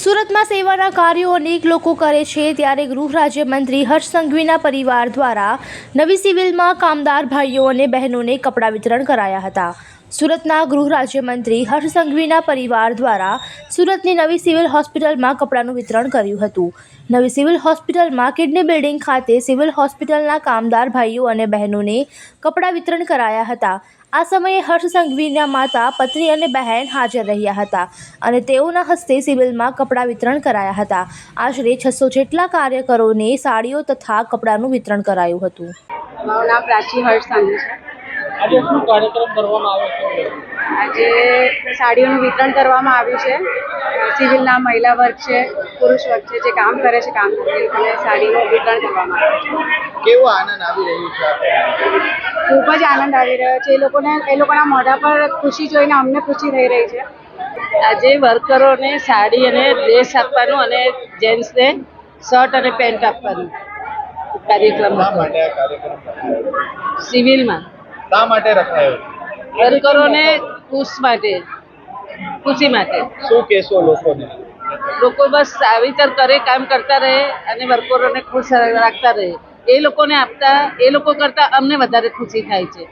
સુરતમાં સેવાના કાર્યો અનેક લોકો કરે છે. ત્યારે ગૃહ રાજ્યમંત્રી હર્ષ સંઘવીના પરિવાર દ્વારા નવી સિવિલમાં કામદાર ભાઈઓ અને બહેનોને કપડાં વિતરણ કરાયા હતા. સુરતના ગૃહ રાજ્યમંત્રી હર્ષ સંઘવીના પરિવાર દ્વારા સુરતની નવી સિવિલ હોસ્પિટલમાં કપડાંનું વિતરણ કર્યું હતું. નવી સિવિલ હોસ્પિટલમાં કિડની બિલ્ડિંગ ખાતે સિવિલ હોસ્પિટલના કામદાર ભાઈઓ અને બહેનોને કપડાં વિતરણ કરાયા હતા. આ સમયે હર્ષ સંઘવીના માતા, પત્ની અને બહેન હાજર રહ્યા હતા અને તેઓના હસ્તે સિવિલમાં કપડાં વિતરણ કરાયા હતા. આશરે છસો જેટલા કાર્યકરોને સાડીઓ તથા કપડાંનું વિતરણ કરાયું હતું. મારું નામ પ્રાચી હર્ષ સાંઘવી છે. આજે શું કાર્યક્રમ કરવામાં આવ્યો છે? આજે સાડીઓનું વિતરણ કરવામાં આવ્યું છે. સિવિલના મહિલા વર્ગ છે પુરુષ વર્ગ છે જે કામ કરે છે કામ કરે અને સાડીનું વિતરણ કરવામાં આવ્યું છે. કેવો આનંદ આવી રહ્યો છે ખૂબ જ આનંદ આવી રહ્યો છે. એ લોકોને એ લોકોના મોઢા પર ખુશી જોઈને અમને ખુશી થઈ રહી છે. આજે વર્કરોને સાડી અને ડ્રેસ આપવાનું અને જેન્ટ્સને શર્ટ અને પેન્ટ આપવાનું કાર્યક્રમ સિવિલમાં. શા માટે રખાયો? વર્કરોને ખુશ માટે ખુશી માટે. શું કહેશો લોકોને? લોકો બસ આવી કરે કામ કરતા રહે અને વર્કરોને ખુશ રાખતા રહે. એ લોકોને આપતા એ લોકો કરતાં અમને વધારે ખુશી થાય છે.